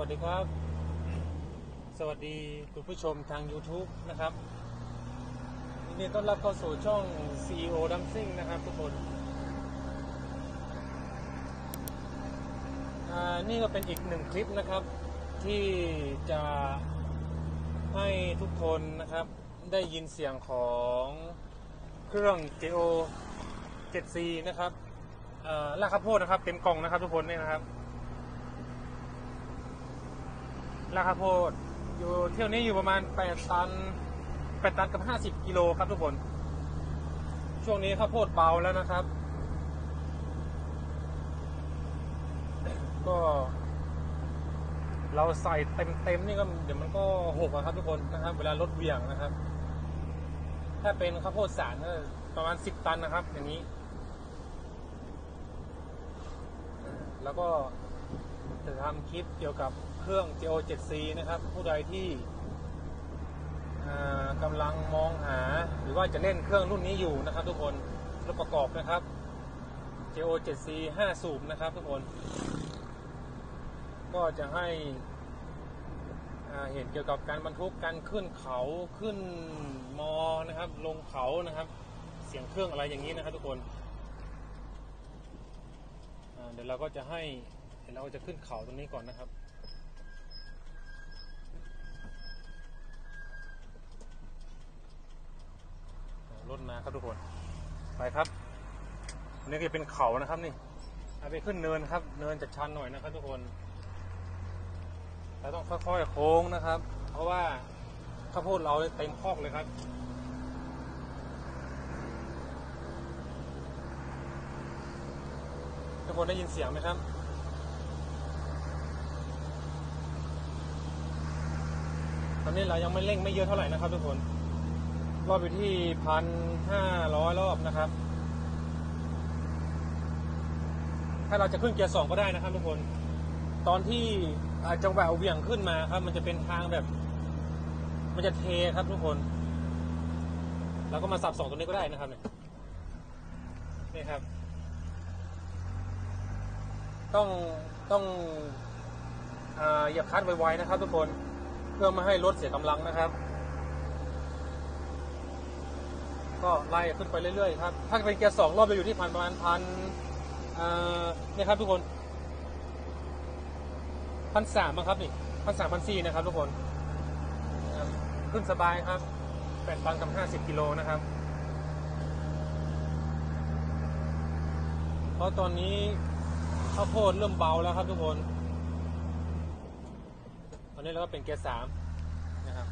วัสดีครับ สวัสดีคุณผู้ชมทาง YouTube นะครับยินดีต้อนรับเข้าสู่ช่อง CEO Dancing นะครับทุกคนนี่ก็เป็นอีกหนึ่งคลิปนะครับ ที่จะให้ทุกคนนะครับ ได้ยินเสียงของเครื่อง JO 7C นะครับเอ่อลากข้าวโพดนะครับ เต็มกล่องนะครับทุกคนเนี่ยนะครับ ราคาโพดอยู่เที่ยวนี้อยู่ประมาณ 8 ตัน 8 ตันกับ 50 กิโลครับทุกคน ช่วงนี้ข้าวโพดเบาแล้วนะครับ ก็ เราใส่เต็มๆนี่ก็เดี๋ยวมันก็หกอะครับทุกคนนะครับ เวลารถเวี่ยงนะครับ ถ้าเป็นข้าวโพดสารก็ประมาณ 10 ตันนะครับ อย่างนี้ แล้วก็จะทำคลิปเกี่ยวกับ รื่อง JO 7C นะครับ ผู้ใดที่กำลังมองหาหรือว่าจะเล่นเครื่องรุ่นนี้อยู่นะครับ ทุกคนรุ่นประกอบนะครับ JO 7C 5 สูบนะครับทุกคน ก็จะให้เห็นเกี่ยวกับการบรรทุกการขึ้นเขาขึ้นมอนะครับ ลงเขานะครับ เสียงเครื่องอะไรอย่างนี้นะครับ ทุกคนเดี๋ยวเราก็จะให้เดี๋ยวเราจะขึ้นเขาตรงนี้ก่อนนะครับ ครับทุกคน ไปครับอันนี้ก็จะเป็นเขานะครับนี่เอาไปขึ้นเนินครับ เนินจะชันหน่อยนะครับทุกคนเราต้องค่อยๆโค้งนะครับ เพราะว่าข้าวโพดเราเต็มคอกเลยครับทุกคนได้ยินเสียงไหมครับตอนนี้เรายังไม่เร่งไม่เยอะเท่าไหร่นะครับทุกคน รอบอยู่ที่พันห้าร้อยรอบนะครับ ถ้าเราจะขึ้นเกียร์สองก็ได้นะครับทุกคน ตอนที่จังหวะเวี่ยงขึ้นมาครับ มันจะเป็นทางแบบ มันจะเทครับทุกคนเราก็มาสับสองตัวนี้ก็ได้นะครับเนี่ยนี่ครับ ต้องต้องอาเหยียบคลัดไวๆนะครับ ทุกคน เพื่อไม่ให้รถเสียกำลังนะครับ ก็ไล่ขึ้นไปเรื่อยๆครับ ถ้าเป็นเกียร์สองรอบเราอยู่ที่พันประมาณพันเนี่ยครับทุกคนพันสามครับนี่พันสามพันสี่นะครับทุกคน ขึ้นสบายครับแปดตันกับห้าสิบกิโลนะครับ เพราะตอนนี้ข้าวโพดเริ่มเบาแล้วครับทุกคน ตอนนี้เราก็เป็นเกียร์สามนะครับ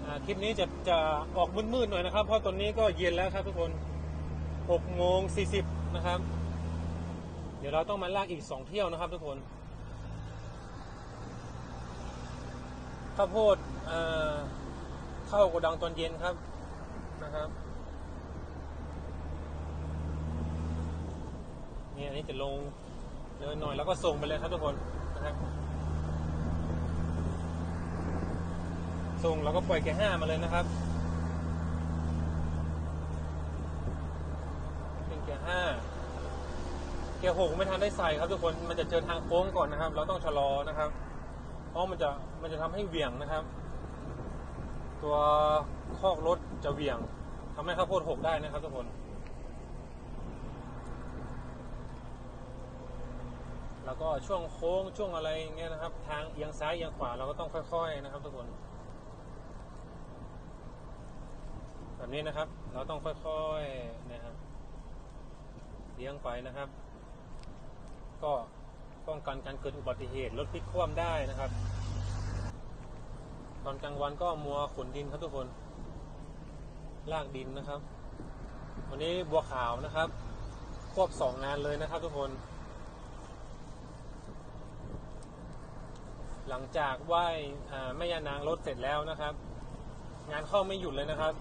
อ่า คลิปนี้จะจะออกมืดๆหน่อยนะครับ เพราะตอนนี้ก็เย็นแล้วครับทุกคน6โมง40นะครับ เดี๋ยวเราต้องมาลากอีก 2 เที่ยวนะครับทุกคนข้าวโพดเข้าโกดังตอนเย็นครับนะครับนี่อันนี้จะลงเดินหน่อยแล้วก็ส่งไปเลยครับทุกคนนะครับ ส่งแล้วก็ปล่อยแกห้ามาเลยนะครับเป็นแกห้าแกหกไม่ทันได้ใส่ครับทุกคนมันจะเจอทางโค้งก่อนนะครับ เราต้องชะลอนะครับเพราะมันจะมันจะทำให้เหวี่ยงนะครับ ตัวคอกรถจะเหวี่ยงทำให้ข้าวโพดหกได้นะครับทุกคนแล้วก็ช่วงโค้งช่วงอะไรเงี้ยนะครับ ทางเอียงซ้ายเอียงขวาเราก็ต้องค่อย ๆ นะครับทุกคน แบบ นี้นะครับ เราต้องค่อยๆนะครับเลี้ยงไปนะครับ ก็ป้องกันการเกิดอุบัติเหตุรถพลิกคว่ำได้นะครับ ตอนกลางวันก็มัวขนดินครับทุกคนลากดินนะครับ วันนี้บัวขาวนะครับ ควบสองงานเลยนะครับทุกคน หลังจากไหว้แม่ยานางรถเสร็จแล้วนะครับ งานเข้าไม่หยุดเลยนะครับ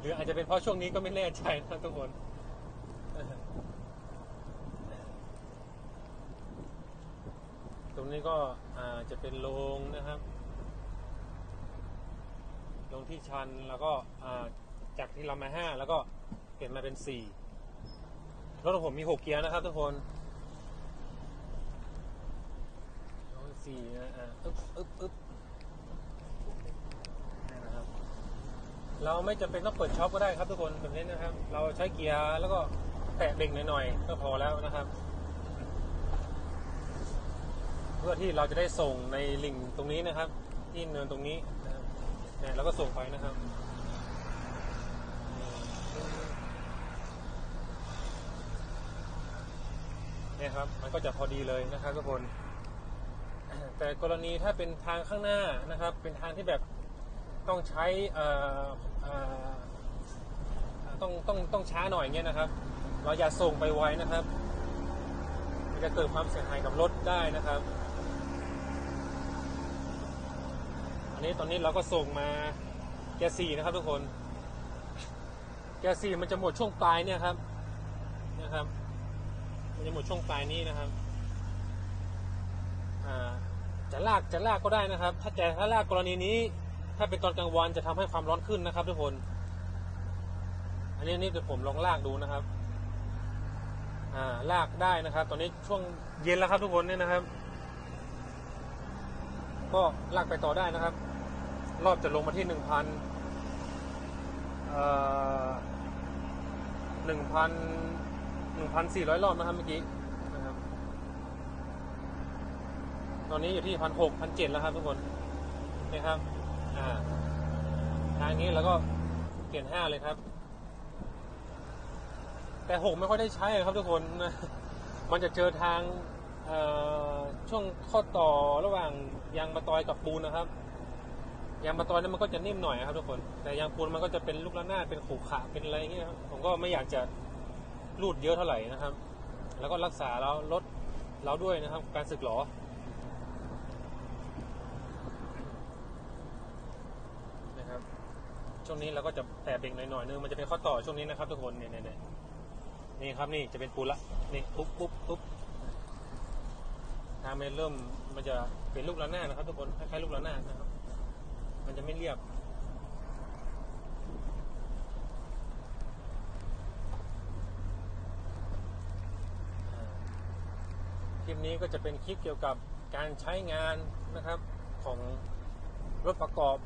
หรืออาจจะเป็นเพราะช่วงนี้ก็ไม่แน่ใจนะทุกคนตรงนี้ก็อาจะเป็นโรงนะครับโรงที่ชันแล้วก็อาจากที่เรามาห้าแล้วก็เปลี่ยนมาเป็นสี่รถของผมมีหกเกียร์นะครับทุกคนสี่นะอะอึ๊บอึ๊บอึ๊บนี่นะครับ เราไม่จำเป็นต้องเปิดช็อปก็ได้ครับทุกคนแบบนี้นะครับ เราใช้เกียร์แล้วก็แตะเบรกหน่อยๆก็พอแล้วนะครับ เพื่อที่เราจะได้ส่งในลิงตรงนี้นะครับ ที่เนินตรงนี้นะครับเนี่ยแล้วก็ส่งไปนะครับเนี่ยครับมันก็จะพอดีเลยนะครับทุกคน แต่กรณีถ้าเป็นทางข้างหน้านะครับ เป็นทางที่แบบต้องใช้เอ่อเอ่อ ต้องต้องต้องช้าหน่อยเงี้ยนะครับ เราอย่าส่งไปไวนะครับมันจะเกิดความเสียหายกับรถได้นะครับ อันนี้ตอนนี้เราก็ส่งมาแกสี่นะครับทุกคน แกสี่มันจะหมดช่วงปลายเนี่ยครับนะครับ มันจะหมดช่วงปลายนี้นะครับอ่าจะลากจะลากก็ได้นะครับ ถ้าจะถ้าลากกรณีนี้ ถ้าเป็นตอนกลางวันจะทำให้ความร้อนขึ้นนะครับ ทุกคน อันนี้นี่เดี๋ยวผมลองลากดูนะครับ อ่าลากได้นะครับ ตอนนี้ช่วงเย็นแล้วครับ ทุกคนเนี่ยนะครับ ก็ลากไปต่อได้นะครับ รอบจะลงมาที่หนึ่งพันหนึ่งพันหนึ่งพันสี่ร้อยรอบนะครับเมื่อกี้นะครับ ตอนนี้อยู่ที่พันหกพันเจ็ดแล้วครับทุกคนนี่ครับ อ่าทางนี้แล้วก็เปลี่ยนห้าเลยครับ แต่หกไม่ค่อยได้ใช้ครับทุกคนนะมันจะเจอทางช่วงข้อต่อระหว่างยางมะตอยกับปูนนะครับยางมะตอยนั้นมันก็จะนิ่มหน่อยครับทุกคน แต่ยางปูนมันก็จะเป็นลูกระนาดเป็นขูขะเป็นอะไรอย่างเงี้ยครับผมก็ไม่อยากจะรูดเยอะเท่าไหร่นะครับ แล้วก็รักษาแล้วลดเราด้วยนะครับ การสึกหรอ นะครับ ช่วงนี้เราก็จะแตะเบรกหน่อยๆนึงมันจะเป็นข้อต่อช่วงนี้นะครับทุกคนเนี่ยเนี่ยนี่ครับนี่จะเป็นปูละนี่ปุ๊บปุ๊บปุ๊บทางมันเริ่มมันจะเป็นลูกระนาดนะครับ ทุกคนคล้ายๆลูกระนาดนะครับ มันจะไม่เรียบคลิปนี้ก็จะเป็นคลิปเกี่ยวกับการใช้งานนะครับของรถประกอบ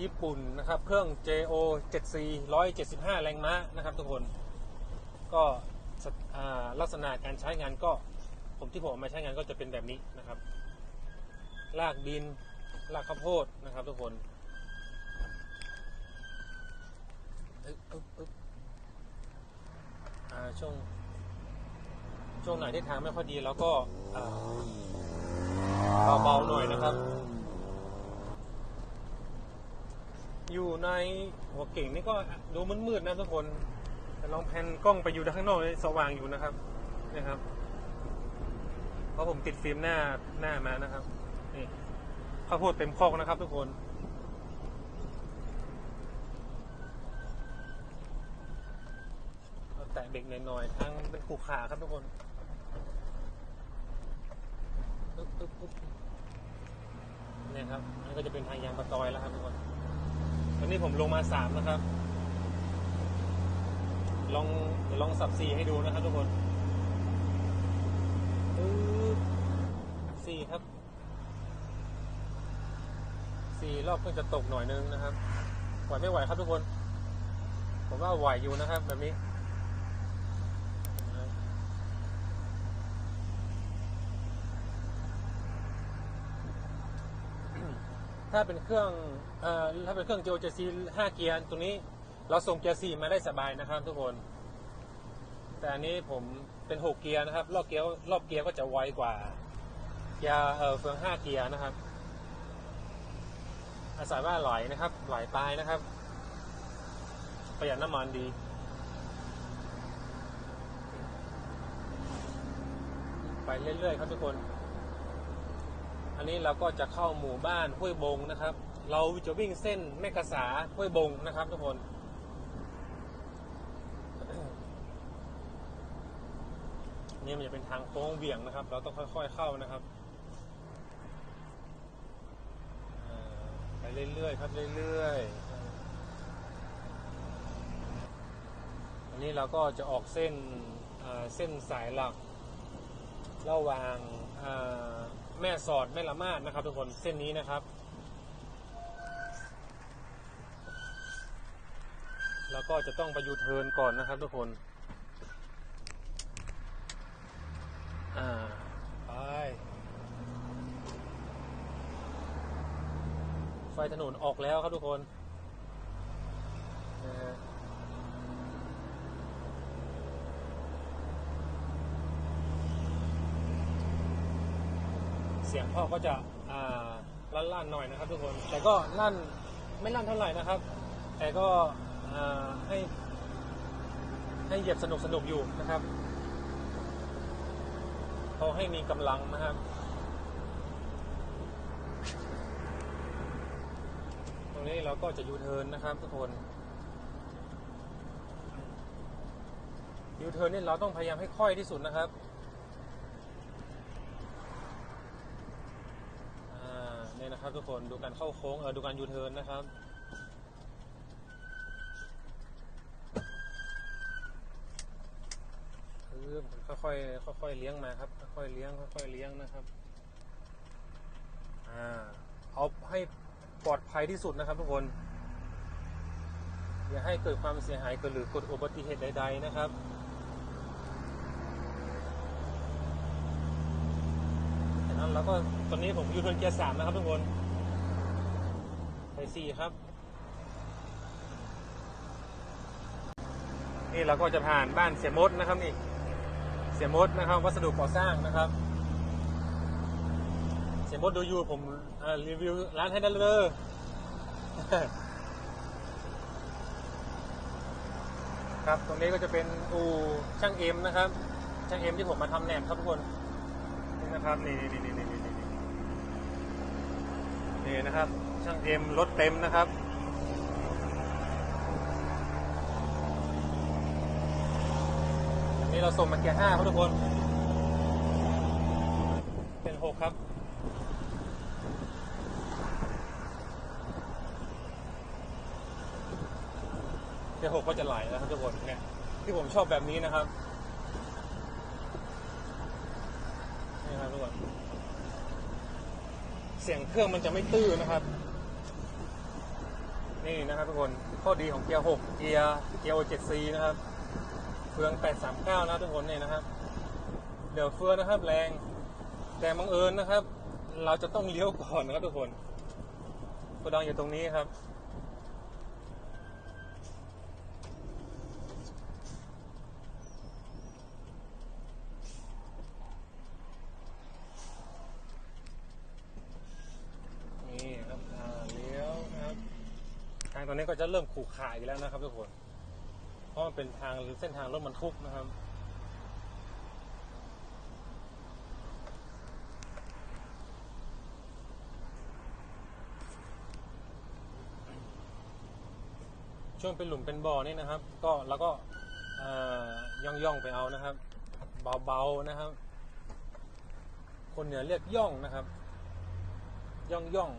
ญี่ปุ่นนะครับ เครื่อง JO 7C 175 แรงม้านะครับทุกคน ก็ลักษณะการใช้งานก็ ผมที่ผมมาใช้งานก็จะเป็นแบบนี้นะครับ ลากดิน ลากข้าวโพดนะครับทุกคนช่วง ช่วงไหนที่ทางไม่ค่อยดีเราก็เบาๆหน่อยนะครับ อยู่ในหัวเก่งนี่ก็ดูมืดๆนะทุกคนแต่ลองแพนกล้องไปอยู่ด้านข้างนอกสว่างอยู่นะครับนะครับ เพราะผมติดฟิล์มหน้าหน้ามานะครับนี่ข้าวโพดเต็มคอกนะครับ ทุกคนแตะเบรกหน่อยๆทางเป็นขู่ขาครับทุกคนเนี่ยครับอันนก็จะเป็นทางยางประตอยแล้วครับทุกคน วันนี้ผมลงมาสามนะครับ ลองลองสับสี่ให้ดูนะครับทุกคนสี่ครับสี่รอบเพิ่งจะตกหน่อยนึงนะครับ ไหวไม่ไหวครับทุกคน ผมว่าไหวอยู่นะครับแบบนี้ ถ้าเป็นเครื่องเอ่อถ้าเป็นเครื่องโจเจซีห้าเกียร์ตรงนี้เราส่งเกียร์สี่มาได้สบายนะครับทุกคน แต่อันนี้ผมเป็นหกเกียร์นะครับ รอบเกียร์รอบเกียร์ก็จะไวกว่าเกียร์เอ่อเฟืองห้าเกียร์นะครับ อาศัยว่าไหลนะครับไหลปลายนะครับ ประหยัดน้ำมันดีไปเรื่อยๆครับทุกคน อันนี้เราก็จะเข้าหมู่บ้านห้วยบงนะครับ เราจะวิ่งเส้นแม่กษาห้วยบงนะครับทุกคนนี่มันจะเป็นทางโค้งเบี่ยงนะครับ เราต้องค่อย ๆเข้านะครับไปเรื่อยๆครับเรื่อยๆอันนี้เราก็จะออกเส้นเส้นสายหลัก ระหว่างอ่า แม่สอดแม่ละมาดนะครับ ทุกคนเส้นนี้นะครับ แล้วก็จะต้องไปยูเทิร์นก่อนนะครับ ทุกคนอ่าไปไฟถนนออกแล้วครับทุกคนนะฮะเสียงพ่อก็จะอ่าลั่นๆหน่อยนะครับ ทุกคน แต่ก็ลั่นไม่ลั่นเท่าไหร่นะครับ แต่ก็ให้ให้เหยียบสนุกสนุกๆอยู่นะครับเขาให้มีกำลังนะครับตรงนี้เราก็จะยูเทิร์นนะครับ ทุกคนยูเทิร์นนี่เราต้องพยายามให้ค่อยที่สุดนะครับอ่าเนะครับทุกคนดูการเข้าโค้งเออดูการยูเทิร์นนะครับคือค่อยๆค่อยๆเลี้ยงมาครับ ค่อยๆเลี้ยงค่อยๆเลี้ยงนะครับอ่าเอาให้ปลอดภัยที่สุดนะครับทุกคนอย่าให้เกิดความเสียหายเกิดหรือเกิดอุบัติเหตุใด ๆ นะครับจาก นั้นเราก็ตอนนี้ผมอยู่บนเกียร์สามนะครับทุกคนไปสี่ครับ นี่เราก็จะผ่านบ้านเสียมดนะครับนี่ เสียมดนะครับ วัสดุก่อสร้างนะครับ เสียมดดูอยู่ผมรีวิวร้านให้ได้เลยครับ ตรงนี้ก็จะเป็นอูช่างเอ็มนะครับ ช่างเอ็มที่ผมมาทำแหนบครับทุกคน นี่นะครับนี่นี่นี่นี่นี่นี่นี่นะครับ ช่างเอ็มรถเต็มนะครับนี่เราส่งมาเกียร์ห้าครับทุกคน เป็นหกครับเกียร์หกก็จะไหลนะครับทุกคนเนี่ยที่ผมชอบแบบนี้นะครับ นี่ครับ ทุกคนเสียงเครื่องมันจะไม่ตื้อนะครับ นี่นะครับทุกคนข้อดีของเกียร์หกเกียร์เกียร์โอเจ็ดซีนะครับเฟือง839นะทุกคนเนี่ยนะครับเดี๋ยวเฟืองนะครับแรง แต่บังเอิญนะครับ เราจะต้องเลี้ยวก่อนนะครับทุกคนโกดังอยู่ตรงนี้ครับ นี่ครับอ่าเลี้ยวนะครับ ทางตรงนี้ก็จะเริ่มขู่ขาอีกแล้วนะครับทุกคน เพราะมันเป็นทางหรือเส้นทางรถบรรทุกนะครับช่วงเป็นหลุมเป็นบ่อนี่นะครับ ก็แล้วก็ย่องย่องไปเอานะครับ เบาๆนะครับ คนเหนือเรียกย่องนะครับ ย่องย่อง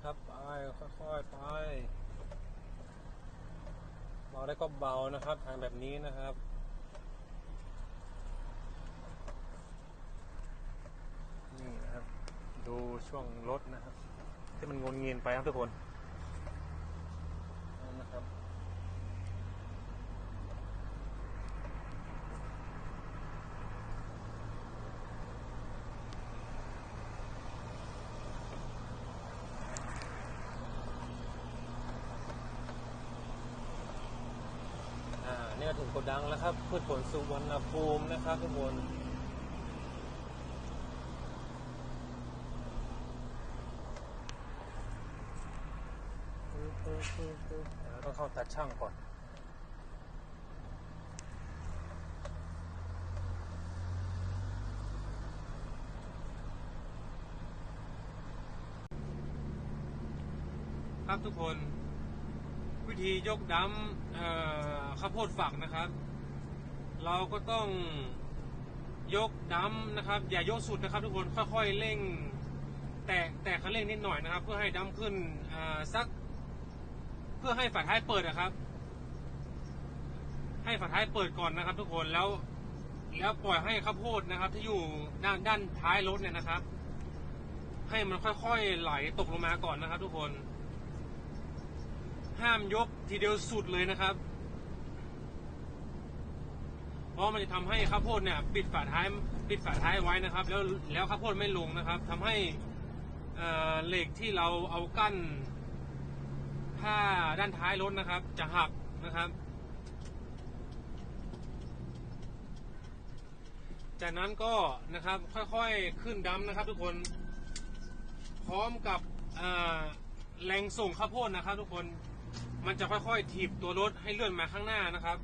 ครับไปค่อยๆไปเบาได้ก็เบานะครับ ทางแบบนี้นะครับนี่นะครับ ดูช่วงรถนะครับ ที่มันงนเงียนไปครับทุกคนนนะครับ ถึงกดดังแล้วครับพืชผลสุวรรณภูมินะครับทุกคนปึ๊บปึ๊บปึ๊บปึ๊บเดี๋ยวเราต้องเข้าตัดช่างก่อนครับทุกคนวิธียกดัมเอ่อ ข้าวโพดฝักนะครับ เราก็ต้องยกดัมนะครับ อย่ายกสุดนะครับ ทุกคนค่อยๆเร่ง แตะแตะคันเร่งนิดหน่อยนะครับ เพื่อให้ดัมขึ้นอ่าสัก เพื่อให้ฝาท้ายเปิดนะครับ ให้ฝาท้ายเปิดก่อนนะครับ ทุกคนแล้วแล้วปล่อยให้ข้าวโพดนะครับ ที่อยู่ด้านด้านท้ายรถเนี่ยนะครับ ให้มันค่อยๆไหลตกลงมาก่อนนะครับ ทุกคน ห้ามยกทีเดียวสุดเลยนะครับ เพราะมันจะทำให้ข้าวโพดเนี่ยปิดฝาท้ายปิดฝาท้ายไว้นะครับ แล้วแล้วข้าวโพดไม่ลงนะครับทำให้เหล็กที่เราเอากั้นผ้าด้านท้ายรถนะครับ จะหักนะครับ จากนั้นก็นะครับค่อยๆขึ้นดัมนะครับ ทุกคนพร้อมกับแรงส่งข้าวโพดนะครับ ทุกคนมันจะค่อยๆถีบตัวรถให้เลื่อนมาข้างหน้านะครับ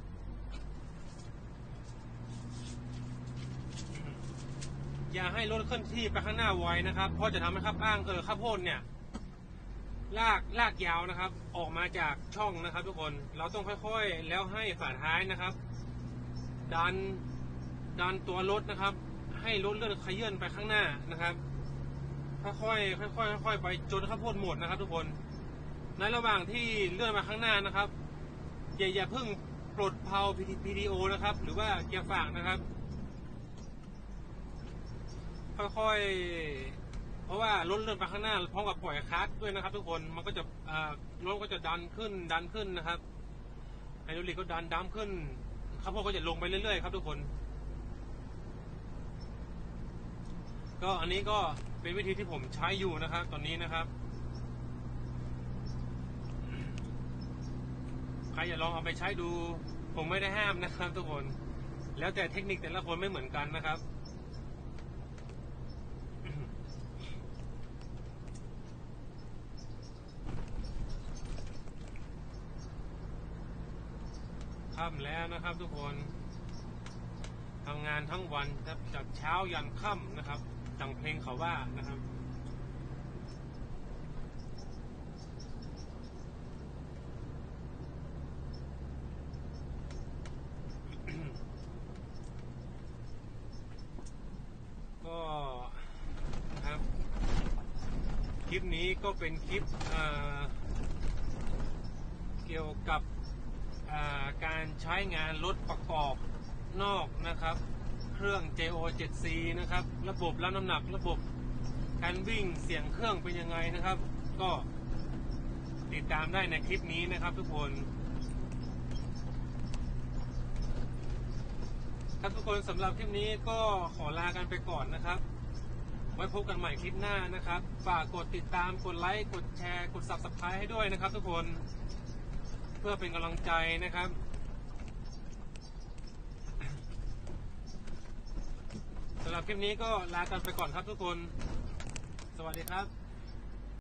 อย่าให้รถเคลื่อนที่ไปข้างหน้าไวนะครับ เพราะจะทำให้ข้าวอ้างเออข้าวโพดเนี่ยลากลากยาวนะครับ ออกมาจากช่องนะครับ ทุกคนเราต้องค่อยๆ แล้วให้ฝาท้ายนะครับ ดันดันตัวรถนะครับ ให้รถเลื่อนขยื่นไปข้างหน้านะครับค่อยๆค่อยๆค่อยๆไปจนข้าวโพดหมดนะครับ ทุกคนในระหว่างที่เลื่อนมาข้างหน้านะครับอย่าอย่าเพิ่งปลดเพลา PDO นะครับ หรือว่าเกียร์ฝากนะครับ ค่อยๆ เพราะว่ารถเลื่อนไปข้างหน้าพร้อมกับปล่อยคลัตช์ด้วยนะครับ ทุกคนมันก็จะรถก็จะดันขึ้นดันขึ้นนะครับไฮดรอลิกก็ดันดัมขึ้นข้าวโพดก็จะลงไปเรื่อยๆครับทุกคน ก็อันนี้ก็เป็นวิธีที่ผมใช้อยู่นะครับ ตอนนี้นะครับใครอย่าลองเอาไปใช้ดู ผมไม่ได้ห้ามนะครับ ทุกคน แล้วแต่เทคนิคแต่ละคนไม่เหมือนกันนะครับ ค่ำแล้วนะครับ ทุกคนทำงานทั้งวันครับจากเช้ายันค่ำนะครับดังเพลงเขาว่านะครับก็นะครับ คลิปนี้ก็เป็นคลิปอ่อเกี่ยวกับอ่า การใช้งานรถประกอบนอกนะครับ เครื่อง JO7C นะครับ ระบบรับน้ำหนักระบบการวิ่งเสียงเครื่องเป็นยังไงนะครับ ก็ติดตามได้ในคลิปนี้นะครับทุกคนครับทุกคนสำหรับคลิปนี้ก็ขอลากันไปก่อนนะครับ ไว้พบกันใหม่คลิปหน้านะครับ ฝากกดติดตามกดไลค์กดแชร์ กด subscribe ให้ด้วยนะครับทุกคน เพื่อเป็นกำลังใจนะครับ สำหรับคลิปนี้ก็ลากันไปก่อนครับทุกคน สวัสดีครับ